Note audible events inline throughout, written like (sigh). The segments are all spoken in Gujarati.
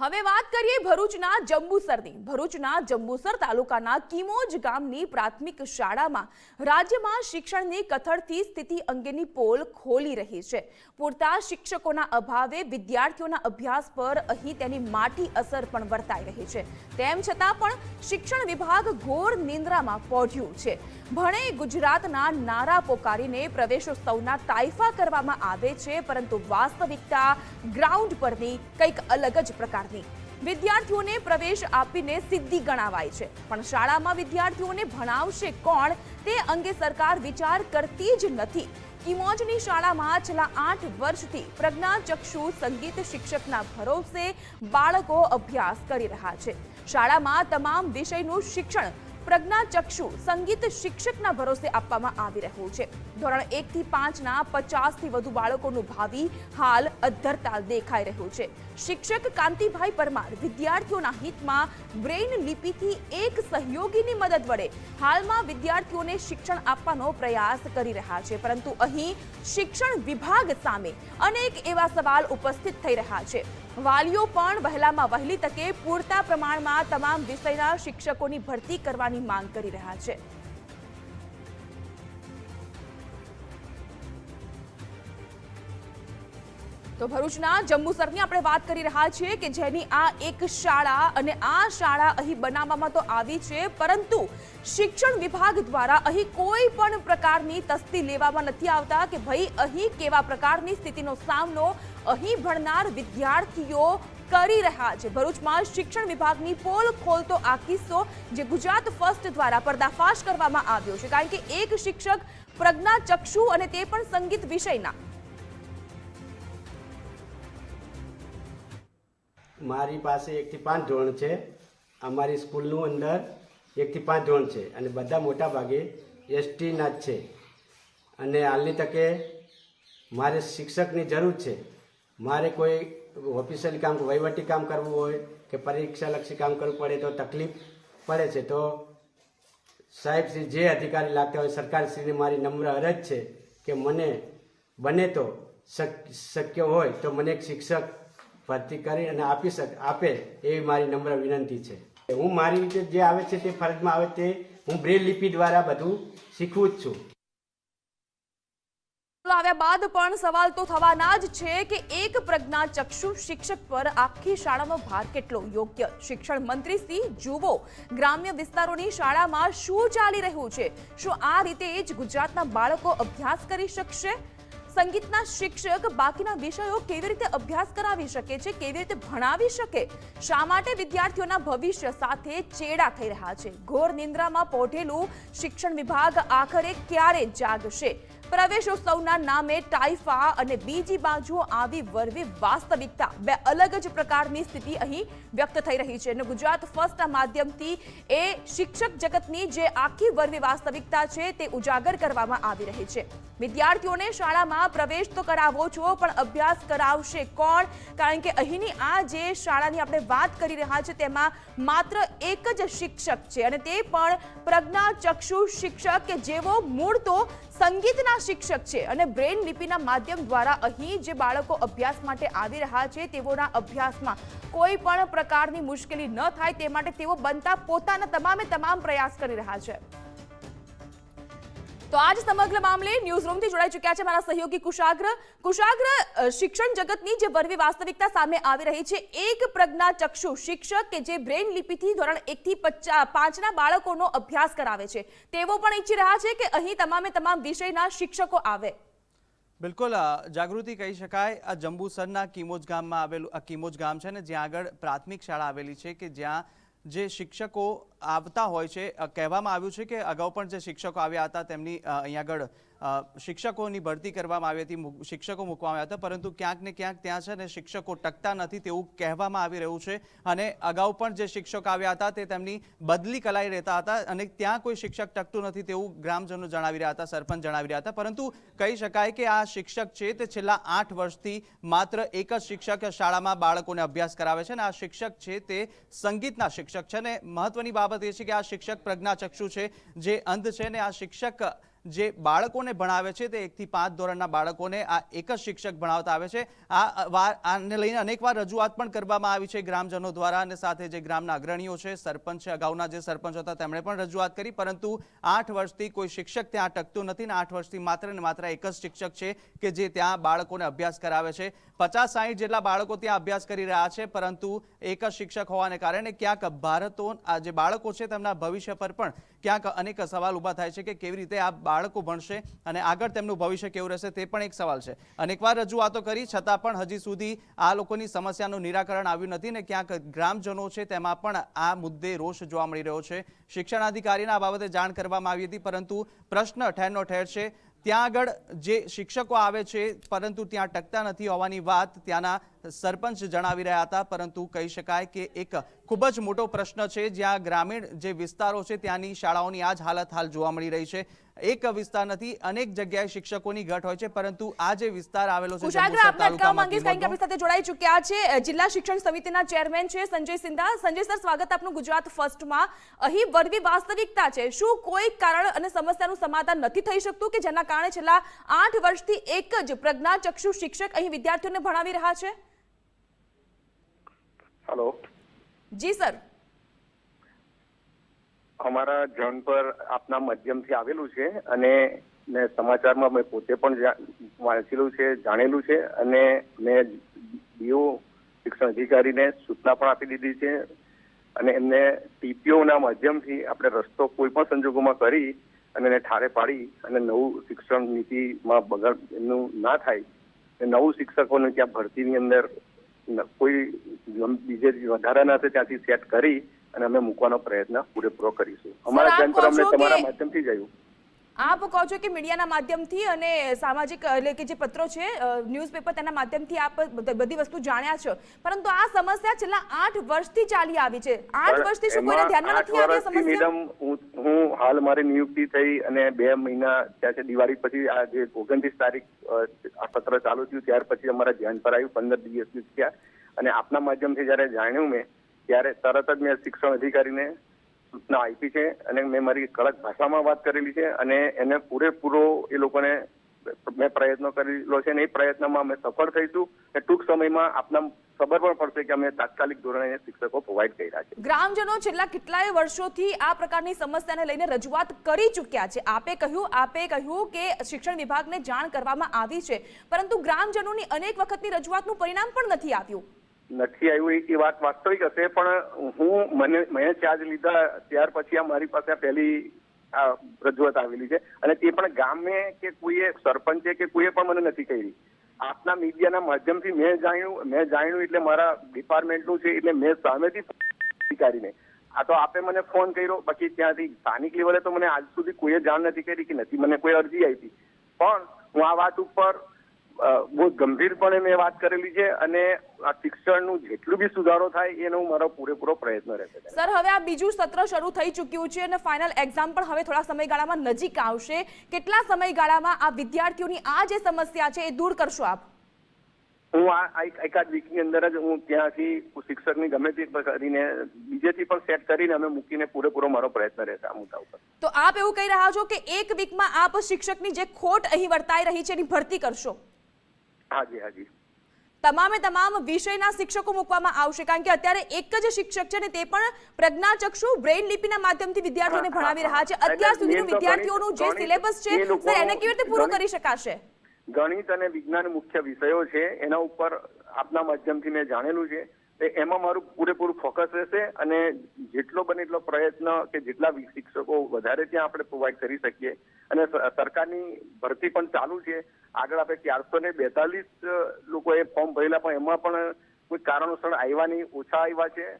હવે વાત કરીએ ભરૂચના જંબુસરની. ભરૂચના જંબુસર તાલુકાના કિમોજ ગામની પ્રાથમિક શાળામાં રાજ્યમાં શિક્ષણની કથળતી સ્થિતિ અંગેની પોલ ખોલી રહી છે. પૂરતા શિક્ષકોના અભાવે વિદ્યાર્થીઓના અભ્યાસ પર અહીં તેની માઠી અસર પણ વર્તાઈ રહી છે. તેમ છતાં પણ શિક્ષણ વિભાગ ઘોર નિંદ્રામાં પહોંચ્યું છે. ભણે ગુજરાતના નારા પોકારીને પ્રવેશોત્સવના તાઇફા કરવામાં આવે છે, પરંતુ વાસ્તવિકતા ગ્રાઉન્ડ પરની કંઈક અલગ જ પ્રકારની વિદ્યાર્થીઓને પ્રવેશ આપીને સિદ્ધિ ગણાવાય છે. પણ શાળામાં વિદ્યાર્થીઓને ભણાવશે કોણ તે અંગે સરકાર વિચાર કરતી જ નથી. કિમોજની શાળામાં છેલ્લા આઠ વર્ષથી પ્રજ્ઞાચક્ષુ સંગીત શિક્ષકના ભરોસે બાળકો અભ્યાસ કરી રહ્યા છે. શાળામાં તમામ વિષયનું શિક્ષણ પ્રજ્ઞાચક્ષુ સંગીત શિક્ષકના ભરોસે આપવામાં આવી રહ્યું છે. ધોરણ એક થી પાંચના પચાસથી વધુ બાળકોનું ભાવિ હાલ અધ્ધરતા દેખાઈ રહ્યું છે. શિક્ષક કાંતિભાઈ પરમાર વિદ્યાર્થીઓના હિતમાં બ્રેઇન લિપિથી એક સહયોગીની મદદ વડે હાલમાં વિદ્યાર્થીઓને શિક્ષણ આપવાનો પ્રયાસ કરી રહ્યા છે. પરંતુ અહીં શિક્ષણ વિભાગ સામે અનેક એવા સવાલ ઉપસ્થિત થઈ રહ્યા છે. વાલીઓ પણ વહેલામાં વહેલી તકે પૂરતા પ્રમાણમાં તમામ વિષયના શિક્ષકોની ભરતી કરવાની માંગ કરી રહ્યા છે. તો ભરૂચના જંબુસરની આપણે વાત કરી રહ્યા છીએ કે જેની આ એક શાળા અને આ શાળા અહીં બનાવવામાં તો આવી છે, પરંતુ શિક્ષણ વિભાગ દ્વારા અહીં કોઈ પણ પ્રકારની તસ્તી લેવામાં નથી આવતા કે ભાઈ અહીં કેવા પ્રકારની સ્થિતિનો સામનો અહીં ભણનાર વિદ્યાર્થીઓ કરી રહ્યા છે. ભરૂચમાં શિક્ષણ વિભાગની પોલ ખોલતો આ કિસ્સો જે ગુજરાત ફર્સ્ટ દ્વારા પર્દાફાશ કરવામાં આવ્યો છે. કારણ કે એક શિક્ષક પ્રજ્ઞા ચક્ષુ અને તે પણ સંગીત વિષયના. મારી પાસે એકથી પાંચ ધોરણ છે. અમારી સ્કૂલનું અંદર એકથી પાંચ ધોરણ છે અને બધા મોટા ભાગે એસટીના જ છે. અને હાલની તકે મારે શિક્ષકની જરૂર છે. મારે કોઈ ઓફિશિયલ કામ, વહીવટી કામ કરવું હોય કે પરીક્ષાલક્ષી કામ કરવું પડે તો તકલીફ પડે છે, તો સાહેબશ્રી જે અધિકારી લાગતા હોય સરકારશ્રીને મારી નમ્ર અરજ છે કે મને બને તો શક- શક્ય હોય તો મને એક શિક્ષક ભરતી કરી અને આપી શક, આપે એવી મારી નમ્ર વિનંતી છે. હું મારી રીતે જે આવે છે તે ફરજમાં આવે તે હું બ્રેલ લિપિ દ્વારા બધું શીખવું જ છું. આવ્યા બાદ પણ સવાલ તો થવાના જ છે કે એક પ્રજ્ઞા ચક્ષુ શિક્ષક પર આખી શાળાનો ભાર કેટલો યોગ્ય? શિક્ષણ મંત્રી સિંહ જુઓ, ગ્રામ્ય વિસ્તારોની શાળામાં શું ચાલી રહ્યું છે? શું આ રીતે જ ગુજરાતના બાળકો અભ્યાસ કરી શકશે? સંગીતના શિક્ષક બાકીના વિષયો કેવી રીતે અભ્યાસ કરાવી શકે છે? કેવી રીતે ભણાવી શકે? શા માટે વિદ્યાર્થીઓના ભવિષ્ય સાથે ચેડા થઈ રહ્યા છે? ઘોર નિંદ્રામાં પોઢેલું શિક્ષણ વિભાગ આખરે ક્યારે જાગશે? પ્રવેશોત્સવના નામે ટાઈફા અને બીજી બાજુ આવી વરવી વાસ્તવિકતા. બે અલગ જ પ્રકારની સ્થિતિ અહીં વ્યક્ત થઈ રહી છે અને ગુજરાત ફર્સ્ટના માધ્યમથી એ શિક્ષક જગતની જે આખી વરવી વાસ્તવિકતા છે તે ઉજાગર કરવામાં આવી રહી છે. વિદ્યાર્થીઓને શાળામાં પ્રવેશ તો કરાવો છો, પણ અભ્યાસ કરાવશે કોણ? કારણ કે અહીંની આ જે શાળાની આપણે વાત કરી રહ્યા છે, તેમાં માત્ર એક જ શિક્ષક છે. અને તે પણ પ્રજ્ઞાચક્ષુ શિક્ષક, કે જેવો મૂળ તો સંગીતના શિક્ષક છે. અને બ્રેન લિપિના માધ્યમ દ્વારા અહીં જે બાળકો અભ્યાસ માટે આવી રહ્યા છે, તેઓના અભ્યાસમાં કોઈ પણ પ્રકારની મુશ્કેલી ન થાય, તે માટે તેઓ બનતા પોતાના તમામે તમામ પ્રયાસ કરી રહ્યા છે. તો આજ સમગ્ર મામલે ન્યૂઝ રૂમથી જોડાઈ ચૂક્યા છે મારા સહયોગી કુશાગ્ર. કુશાગ્ર શિક્ષણ જગતની જે વરવી વાસ્તવિકતા સામે આવી રહી છે, એક પ્રજ્ઞા ચક્ષુ શિક્ષક કે જે બ્રેન લિપિથી ધોરણ એક થી પાંચના બાળકોનો અભ્યાસ કરાવે છે. તેઓ પણ ઈચ્છી રહ્યા છે કે અહીં તમામે તમામ વિષયના શિક્ષકો આવે. બિલકુલ જાગૃતિ કહી શકાય. આ જંબુસરના કિમોજ ગામમાં આવેલું આ કિમોજ ગામ છે ને, જ્યાં આગળ પ્રાથમિક શાળા આવેલી છે કે જ્યાં જે શિક્ષકો આવતા હોય છે કહેવામાં આવ્યું છે કે અગાઉ પણ જે શિક્ષકો આવ્યા હતા, તેમની અહીંયા આગળ શિક્ષકોની ભરતી કરવામાં આવી હતી શિક્ષકો મૂકવામાં આવ્યા હતા, પરંતુ ક્યાંક ને ક્યાંક ત્યાં છે ને શિક્ષકો ટકતા નથી તેવું કહેવામાં આવી રહ્યું છે. અને અગાઉ પણ જે શિક્ષક આવ્યા હતા, તે તેમની બદલી કલાઈ રહેતા હતા અને ત્યાં કોઈ શિક્ષક ટકતું નથી તેવું ગ્રામજનો જણાવી રહ્યા હતા, સરપંચ જણાવી રહ્યા હતા. પરંતુ કહી શકાય કે આ શિક્ષક છે, તે છેલ્લા આઠ વર્ષથી માત્ર એક જ શિક્ષક શાળામાં બાળકોને અભ્યાસ કરાવે છે અને આ શિક્ષક છે, તે સંગીતના શિક્ષક છે અને મહત્વની બાબત એ છે કે આ શિક્ષક પ્રજ્ઞાચક્ષુ છે જે અંધ છે ને આ શિક્ષક જે બાળકોને ભણાવે છે તે એકથી પાંચ ધોરણના બાળકોને આ એક જ શિક્ષક ભણાવતા આવે છે. આ વાર, આને લઈને અનેકવાર રજૂઆત પણ કરવામાં આવી છે ગ્રામજનો દ્વારા અને સાથે જે ગ્રામના અગ્રણીઓ છે, સરપંચ અગાઉના જે સરપંચ હતા તેમણે પણ રજૂઆત કરી, પરંતુ આઠ વર્ષથી કોઈ શિક્ષક ત્યાં ટકતું નથી ને આઠ વર્ષથી માત્ર ને માત્ર એક જ શિક્ષક છે કે જે ત્યાં બાળકોને અભ્યાસ કરાવે છે. પચાસ સાહીઠ જેટલા બાળકો ત્યાં અભ્યાસ કરી રહ્યા છે, પરંતુ એક જ શિક્ષક હોવાને કારણે ક્યાંક ભારતો આ જે બાળકો છે તેમના ભવિષ્ય પર પણ ક્યાંક અનેક સવાલ ઊભા થાય છે કે કેવી રીતે આ બાળકો ભણશે અને આગળ તેમનું ભવિષ્ય કેવું રહેશે તે પણ એક સવાલ છે. અનેકવાર રજૂઆતો કરી, છતાં પણ હજી સુધી આ લોકોની સમસ્યાનું નિરાકરણ આવ્યું નથી ને ક્યાંક ગ્રામજનો છે તેમાં પણ આ મુદ્દે રોષ જોવા મળી રહ્યો છે. શિક્ષણાધિકારીને આ બાબતે જાણ કરવામાં આવી હતી, પરંતુ પ્રશ્ન ઠેરનો ઠેર છે. ત્યાં આગળ જે શિક્ષકો આવે છે, પરંતુ ત્યાં ટકતા નથી હોવાની વાત ત્યાંના સરપંચ જણાવી રહ્યા હતા પરંતુ કહી શકાય કે એક ખૂબ જ મોટો પ્રશ્ન છે જ્યાં ગ્રામીણ જે વિસ્તારો છે ત્યાંની શાળાઓની આ જ હાલત હાલ જોવા મળી રહી છે. એક વિસ્તાર નથી અનેક જગ્યાએ શિક્ષકોની ઘટ હોય છે પરંતુ આ જે વિસ્તાર આવેલો છે આપણી સાથે જોડાઈ ચૂક્યા છે જિલ્લા શિક્ષણ સમિતિના ચેરમેન છે સંજય સિંધા. સંજય સર સ્વાગત આપનું ગુજરાત ફર્સ્ટમાં. અહીં વરવી વાસ્તવિકતા છે. શું કોઈ કારણ અને સમસ્યાનું સમાધાન નથી થઈ શકતું કે જેના કારણે છેલ્લા આઠ વર્ષથી એક જ પ્રજ્ઞાચક્ષુ શિક્ષક અહીં વિદ્યાર્થીઓને ભણાવી રહ્યા છે? હલો જી સર. અમારા જન પર આપના માધ્યમથી આવેલું છે અને મેં સમાચારમાં મેં પોતે પણ વાંચેલું છે જાણેલું છે અને મેં ડીઓ શિક્ષણ અધિકારીને સૂચના પણ આપી દીધી છે અને એમને ટીપીઓના માધ્યમથી આપણે રસ્તો કોઈ પણ સંજોગોમાં કરી અને એને ઠારે પાડી અને નવું શિક્ષણ નીતિમાં બગાડ એમનું ના થાય નવું શિક્ષકોને ત્યાં ભરતીની અંદર કોઈ બીજે વધારાના છે ત્યાંથી સેટ કરી અને અમે મૂકવાનો પ્રયત્ન પૂરેપૂરો કરીશું. અમારા પર અમને તમારા માધ્યમથી જ આવ્યું. આપ કહો છો કે મીડિયાના માધ્યમથી અને સામાજિક એટલે કે જે પત્રો છે ન્યૂઝપેપર તેના માધ્યમથી આપ બધી વસ્તુ જાણ્યા છો. પરંતુ આ સમસ્યા છેલ્લા આઠ વર્ષથી ચાલી આવી છે. આઠ વર્ષથી શું કોઈને ધ્યાનમાં નથી આવી સમસ્યા? મેડમ હું હાલ મારી નિયુક્તિ થઈ અને બે મહિના ત્યાં છે દિવાળી પછી આ જે ઓગણત્રીસ તારીખ આ પત્ર ચાલુ થયું ત્યાર પછી અમારા ધ્યાન પર આવ્યું પંદર દિવસ થયા. અને આપના માધ્યમથી જ્યારે જાણ્યું મેં ત્યારે તરત જ મેં શિક્ષણ અધિકારીને સૂચના આપી છે અને મેં મારી કડક ભાષામાં વાત કરેલી છે અને એને પૂરેપૂરો એ લોકોને મેં પ્રયત્નો કરેલો છે અને એ પ્રયત્નમાં અમે સફળ થઈશું અને ટૂંક સમયમાં આપના ખબર પણ પડશે કે અમે તાત્કાલિક ધોરણે શિક્ષકો પ્રોવાઈડ કર્યા છે. ગ્રામજનો છેલ્લા કેટલાય વર્ષોથી આ પ્રકારની સમસ્યાને લઈને રજૂઆત કરી ચૂક્યા છે. આપે કહ્યું આપે કહ્યું કે શિક્ષણ વિભાગને જાણ કરવામાં આવી છે. પરંતુ ગ્રામજનોની અનેક વખતની રજૂઆતનું પરિણામ પણ નથી આવ્યું. નથી આવ્યું એ- વાત વાસ્તવિક હશે, પણ હું મને મેં ચાર્જ લીધા ત્યાર પછી આ મારી પાસે પહેલી, આ રજૂઆત આવેલી છે. અને તે પણ ગામે કે કોઈએ, સરપંચે કે કોઈએ પણ મને નથી કરી આપના મીડિયાના માધ્યમથી મેં જાણ્યું મેં જાણ્યું એટલે મારા ડિપાર્ટમેન્ટનું છે એટલે મેં સામેથી અધિકારીને આ તો આપે મને ફોન કર્યો, બાકી ત્યાંથી સ્થાનિક લેવલે તો મને આજ સુધી કોઈએ જાણ નથી કરી કે નથી. મને કોઈ અરજી આપી. પણ હું આ વાત ઉપર બહુ ગંભીરપણે મેં વાત કરેલી છે અને આ શિક્ષણનું જેટલું બી સુધારો થાય એનો મારો પૂરેપૂરો પ્રયત્ન રહેશે. સર હવે આ બીજું સત્ર શરૂ થઈ ચૂક્યું છે અને ફાઇનલ એક્ઝામ પણ હવે થોડા સમયગાળામાં નજીક આવશે. કેટલા સમયગાળામાં આ વિદ્યાર્થીઓની આ જે સમસ્યા છે એ દૂર કરશો આપ? હું આ આ એક- એકાદ વીકની અંદર જ હું ત્યાંથી શિક્ષકની ગમે તે કરીને બીજેથી પણ સેટ કરીને અમે મૂકીને પૂરેપૂરો મારો પ્રયત્ન રહેશે આ મુદ્દા ઉપર. તો આપ એવું કહી રહ્યા છો કે એક વીકમાં આપ શિક્ષકની જે ખોટ અહીં વર્તાઈ રહી છે એની ભરતી કરશો? હાજી હાજી. તમામે તમામ વિષયના શિક્ષકો મૂકવામાં આવશે કારણ કે અત્યારે એક જ શિક્ષક છે ને તે પણ પ્રજ્ઞાચક્ષુ બ્રેઇન લિપિના માધ્યમથી વિદ્યાર્થીઓને ભણાવી રહ્યા છે. અત્યાર સુધીનું વિદ્યાર્થીઓનું જે સિલેબસ છે સર એને કેવી રીતે પૂરો કરી શકાશે? ગણિત અને વિજ્ઞાન મુખ્ય વિષયો છે એના ઉપર આપના માધ્યમથી મેં જાણેલું છે. એમાં મારું પૂરેપૂરું ફોકસ રહેશે અને જેટલો બને એટલો પ્રયત્ન કે જેટલા શિક્ષકો વધારે ત્યાં આપણે પ્રોવાઈડ કરી શકીએ. અને સરકારની ભરતી પણ ચાલુ છે. આગળ આપણે ચારસો ને બેતાલીસ લોકોએ ફોર્મ ભરેલા પણ એમાં પણ કોઈ કારણોસર આવ્યા નહીં ઓછા આવ્યા છે.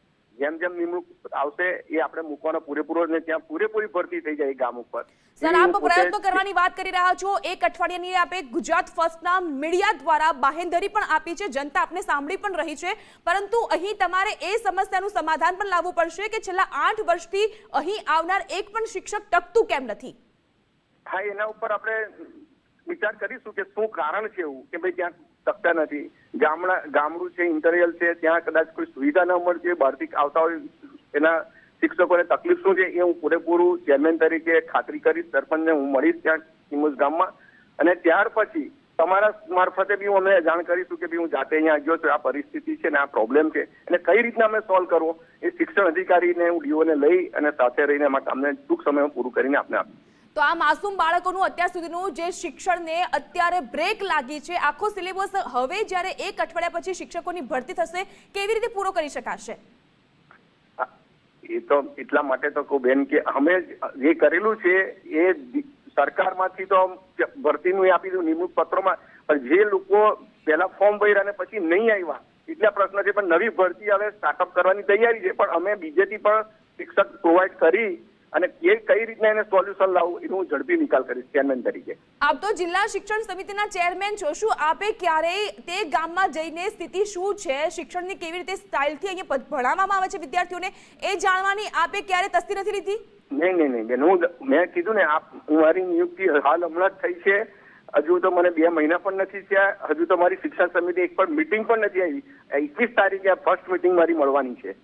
જેમ જેમ નિમણૂક આવશે એ આપણે મૂકવાનો પૂરેપૂરો ને ત્યાં પૂરેપૂરી ભરતી થઈ જાય ગામ ઉપર. સર આપ પ્રયત્નો કરવાની વાત કરી રહ્યા છો. એક અઠવાડિયાની આપે ગુજરાત ફર્સ્ટના મીડિયા દ્વારા બાહેંધરી પણ આપી છે. જનતા આપને સાંભળી પણ રહી છે. પરંતુ અહીં તમારે એ સમસ્યાનું સમાધાન પણ લાવવું પડશે કે છેલ્લા આઠ વર્ષથી અહીં આવનાર એક પણ શિક્ષક ટકતું કેમ નથી? હા એના ઉપર આપણે વિચાર કરીશું કે શું કારણ છે એવું, કે ભાઈ ત્યાં શકતા નથી. ગામડા, ગામડું છે, ઇન્ટરિયલ છે, ત્યાં કદાચ કોઈ સુવિધા ન મળતી, બહારથી આવતા હોય એના શિક્ષકોને તકલીફ શું છે એ હું પૂરેપૂરું ચેરમેન તરીકે ખાતરી કરીશ, સરપંચને હું મળીશ ત્યાં કિમુસ ગામમાં. અને ત્યાર પછી તમારા મારફતે બી હું અમે જાણ કરીશું કે બી હું જાતે અહીંયા આવ્યો છું, આ પરિસ્થિતિ છે ને આ પ્રોબ્લેમ છે. અને કઈ રીતના અમે સોલ્વ કરવો એ શિક્ષણ અધિકારીને, હું ડીઓને લઈ અને સાથે રહીને એમાં કામને ટૂંક સમયમાં પૂરું કરીને આપને આપીશ. તો આ માસૂમ બાળકોનું અત્યાર સુધીનું જે શિક્ષણને અત્યારે બ્રેક લાગી છે, આખો સિલેબસ હવે જ્યારે એક અઠવાડિયા પછી શિક્ષકોની ભરતી થશે, કેવી રીતે પૂરો કરી શકાશે? એ તો એટલા માટે તો કહું બેન કે અમે જે કરેલું છે, એ સરકારમાંથી તો ભરતીનું એ આપી દીધું, નિમણૂક પત્રોમાં, પણ જે લોકો પહેલા ફોર્મ ભર્યા અને પછી નહીં આવ્યા, એટલા પ્રશ્ન છે, પણ નવી ભરતી હવે સ્ટાર્ટઅપ કરવાની તૈયારી છે, પણ અમે બીજેથી પણ શિક્ષક પ્રોવાઈડ કરી અને એ કઈ રીતના એને સોલ્યુશન લાવવું એનું હું ઝડપી નિકાલ કરીશ ચેરમેન તરીકે. આપ તો જિલ્લા શિક્ષણ સમિતિના ચેરમેન છો. શું આપે ક્યારેય તે ગામમાં જઈને સ્થિતિ શું છે? શિક્ષણની કેવી રીતે સ્ટાઇલથી અહીંયા ભણાવવામાં આવે છે વિદ્યાર્થીઓને? એ જાણવાની આપે ક્યારે તસ્તી નથી લીધી? નહીં નહીં નહીં બેન હું મેં કીધું ને આપ મારી નિયુક્તિ હાલ હમણાં જ થઈ છે. હજુ તો મને બે મહિના પણ નથી થયા. હજુ તો મારી શિક્ષણ સમિતિ એક પણ મીટિંગ પણ નથી આવી. એકવીસ તારીખે ફર્સ્ટ મીટિંગ મારી મળવાની છે.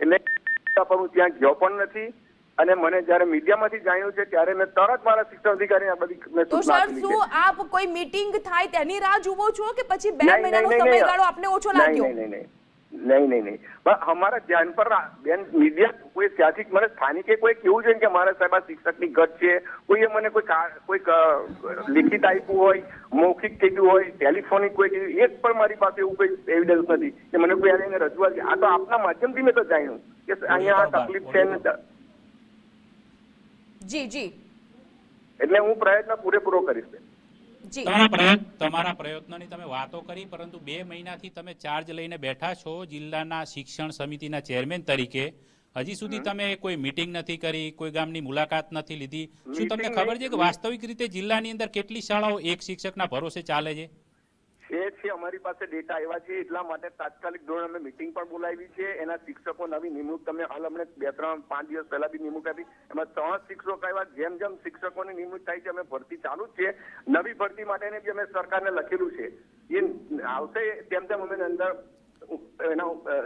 એટલે પર હું ત્યાં ગયો પણ નથી. અને મને જયારે મીડિયામાંથી જાણ્યું છે ત્યારે મેં તરત મારા શિક્ષણ અધિકારી આ બધી તો સર શું આપ કોઈ મીટિંગ થાય તેની રાહ જુઓ છો કે પછી બે નહીં, મહિનાનો સમયગાળો આપને ઓછો લાગ્યો? નહીં નહીં નહીં નહીં. નહીં પણ અમારા ધ્યાન પર બેન મીડિયા કોઈ ત્યાંથી મને સ્થાનિકે કોઈ કેવું જોઈએ કે મારા સાહેબ આ શિક્ષકની ગત છે? કોઈએ મને કોઈ કોઈ લિખિત આપ્યું હોય મૌખિક કીધું હોય ટેલિફોનિક કોઈ કીધું એક પણ મારી પાસે એવું કોઈ એવિડન્સ નથી કે મને કોઈ આને રજૂઆત આ તો આપના માધ્યમથી મેં તો જાણ્યું કે અહીંયા આ તકલીફ છે ને જી જી. એટલે હું પ્રયત્ન પૂરેપૂરો કરીશ બેન. તમારા પ્રયત્ન તમારા પ્રયત્નોની તમે વાતો કરી પરંતુ બે મહિનાથી તમે ચાર્જ લઈને બેઠા છો જિલ્લાના શિક્ષણ સમિતિના ચેરમેન તરીકે. હજી સુધી તમે કોઈ મીટિંગ નથી કરી કોઈ ગામની મુલાકાત નથી લીધી. શું તમને ખબર છે કે વાસ્તવિક રીતે જિલ્લાની અંદર કેટલી શાળાઓ એક શિક્ષકના ભરોસે ચાલે છે? છે છે, અમારી પાસે ડેટા આવ્યા છે, એટલા માટે તાત્કાલિક ધોરણે અમે મિટિંગ પણ બોલાવી છે. એના શિક્ષકો નવી નિમણૂક તમે હાલ અમને બે, ત્રણ, પાંચ દિવસ પહેલા બી નિમણૂક આપી. એમાં ત્રણ શિક્ષકો આવ્યા, જેમ જેમ શિક્ષકોની નિમણૂક થાય છે, અમે ભરતી ચાલુ જ છે. નવી ભરતી માટેને બી અમે સરકારને લખેલું છે. એ આવશે તેમ તેમ અમે અંદર એના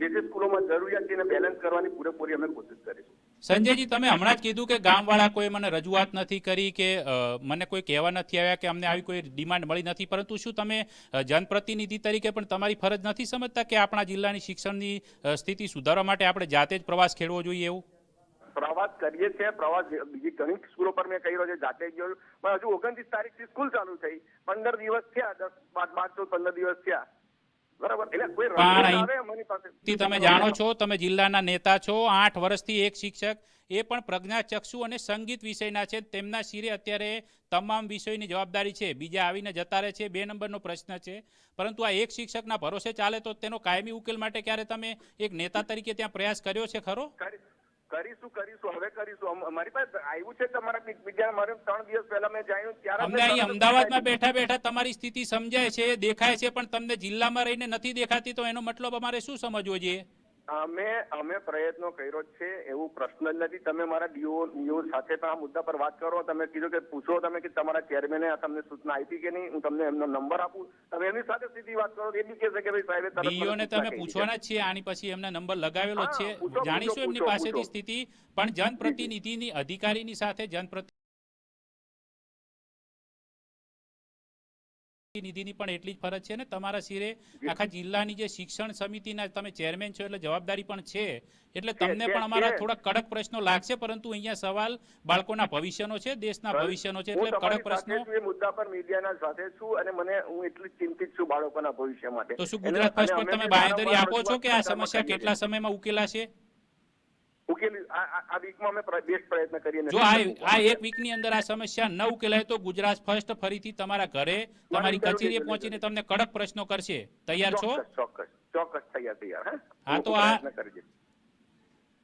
જે જે સ્કૂલોમાં જરૂરિયાત છે એને બેલેન્સ કરવાની પૂરેપૂરી અમે કોશિશ કરીશું. સંજયજી તમે હમણાં જ કીધું કે ગામવાળા કોઈ મને રજૂઆત નથી કરી કે મને કોઈ કહેવા નથી આવ્યા કે અમને આવી કોઈ ડિમાન્ડ મળી નથી પરંતુ શું તમે જનપ્રતિનિધિ તરીકે પણ તમારી ફરજ નથી સમજતા કે આપણા જિલ્લાની શિક્ષણની સ્થિતિ સુધારવા માટે આપણે જાતે જ પ્રવાસ ખેડવો જોઈએ એવું? પ્રવાસ કરીએ છીએ પ્રવાસ બીજી ઘણી સ્કૂલો પર મેં કર્યો છે જાતે ગયો પણ હજુ ઓગણત્રીસ તારીખથી સ્કૂલ ચાલુ થઈ. પંદર દિવસ થયા દસ બાર બાર ચૌદ પંદર દિવસ થયા. પણ તમે જાણો છો તમે જિલ્લાના નેતા છો આઠ વર્ષથી એક શિક્ષક એ પણ પ્રજ્ઞાચક્ષુ અને સંગીત વિષયના છે. તેમના શિરે અત્યારે તમામ વિષયની જવાબદારી છે. બીજા આવીને જતા રહે છે. બે નંબરનો પ્રશ્ન છે. પરંતુ આ એક શિક્ષકના ભરોસે ચાલે તો તેનો કાયમી ઉકેલ માટે ક્યારે તમે એક નેતા તરીકે ત્યાં પ્રયાસ કર્યો છે ખરો? કરીશું કરીશું હવે કરીશું. મારી પાસે આવ્યું છે તમારા બીજા મારે ત્રણ દિવસ પહેલા મેં જાણ્યું ત્યારે અમને અહીં અમદાવાદમાં બેઠા બેઠા તમારી સ્થિતિ સમજાય છે દેખાય છે પણ તમને જિલ્લામાં રહીને નથી દેખાતી તો એનો મતલબ અમારે શું સમજવો જોઈએ? અમે અમે પ્રયત્નો કર્યો છે એવું પ્રશ્ન જ નથી. તમે મારા ડીઓ ડીઓ સાથે પણ આ મુદ્દા પર વાત કરો. તમે કીધું કે પૂછો તમે કે તમારા ચેરમેને આ તમને સૂચના આપી કે નહીં. હું તમને એમનો નંબર આપું. તમે એમની સાથે સીધી વાત કરો. એ બી કહેશે કે ભાઈ સાહેબ ડીઓને તમે છે. પૂછવાના જ છીએ. આની પછી એમના નંબર લગાવેલો છે. જાણીશું એમની પાસેથી સ્થિતિ. પણ જનપ્રતિનિધિની અધિકારીની સાથે જનપ્રતિ પ્રતિનિધિની પણ એટલી જ ફરજ છે ને? તમારા શિરે આખા જિલ્લાની જે શિક્ષણ સમિતિના તમે ચેરમેન છો એટલે જવાબદારી પણ છે. એટલે તમને પણ અમારા થોડા કડક પ્રશ્નો લાગશે પરંતુ અહીંયા સવાલ બાળકોના (laughs) ભવિષ્યનો છે દેશના ભવિષ્યનો છે એટલે કડક પ્રશ્નો મુદ્દા પર મીડિયાના સાથે છું અને મને હું એટલી ચિંતિત છું બાળકોના ભવિષ્ય માટે. તો શું ગુજરાત ફર્સ્ટ પર તમે બાંયધરી આપો છો કે આ સમસ્યા કેટલા. સમયમાં ઉકેલાશે? ઉકેલી આ આ- આ વીકમાં અમે બેસ્ટ પ્રયત્ન કરીએ જો આ આ એક વીકની અંદર આ સમસ્યા ન ઉકેલાય તો ગુજરાત ફર્સ્ટ ફરીથી તમારા ઘરે તમારી કચેરીએ પહોંચીને તમને કડક પ્રશ્નો કરશે. તૈયાર છો? ચોક્કસ ચોક્કસ ચોક્કસ તૈયાર તૈયાર હા. તો હું આ- પ્રયત્ન કરી દઈશ.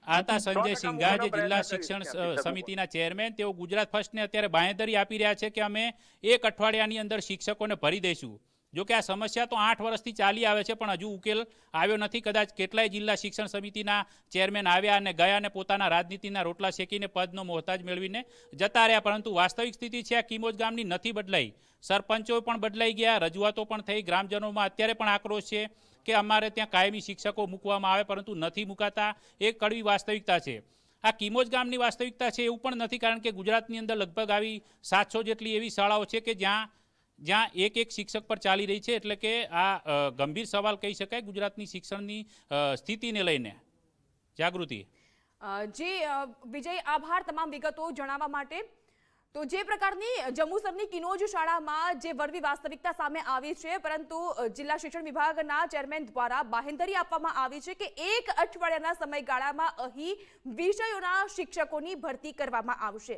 આ હતા સંજય સિંઘા જે જિલ્લા શિક્ષણ સમિતિ ના સમિતિના ચેરમેન. તેઓ ગુજરાત ફર્સ્ટને અત્યારે બાંયધરી આપી રહ્યા છે કે અમે એક અઠવાડિયાની અંદર શિક્ષકોને ભરી દઈશું. જો કે આ સમસ્યા તો આઠ વર્ષથી ચાલી આવે છે, પણ હજુ ઉકેલ આવ્યો નથી. કદાચ કેટલાય જિલ્લા શિક્ષણ સમિતિના ચેરમેન આવ્યા અને ગયા અને પોતાના રાજનીતિના રોટલા શેકીને પદનો મોહતાજ મેળવીને જતા રહ્યા. પરંતુ વાસ્તવિક સ્થિતિ છે, આ કિમોજ ગામની નથી બદલાઈ. સરપંચો પણ બદલાઈ ગયા, રજૂઆતો પણ થઈ. ગ્રામજનોમાં અત્યારે પણ આક્રોશ છે કે અમારે ત્યાં કાયમી શિક્ષકો મૂકવામાં આવે, પરંતુ નથી મૂકાતા. એ કડવી વાસ્તવિકતા છે. આ કિમોજ ગામની વાસ્તવિકતા છે એવું પણ નથી, કારણ કે ગુજરાતની અંદર લગભગ આવી સાતસો જેટલી એવી શાળાઓ છે કે જ્યાં જ્યાં એક એક શિક્ષક પર ચાલી રહી છે, એટલે કે આ ગંભીર સવાલ કહી શકાય ગુજરાતની શિક્ષણની સ્થિતિને લઈને. જાગૃતિ. જે વિજય, આભાર તમામ વિગતો જણાવવા માટે. તો જે પ્રકારની જંબુસરની કિનોજ શાળામાં જે વરવી વાસ્તવિકતા સામે આવી છે, પરંતુ જિલ્લા શિક્ષણ વિભાગના ચેરમેન દ્વારા બાહેંધરી આપવામાં આવી છે કે એક અઠવાડિયાના સમયગાળામાં અહીં વિષયોના શિક્ષકોની ભરતી કરવામાં આવશે.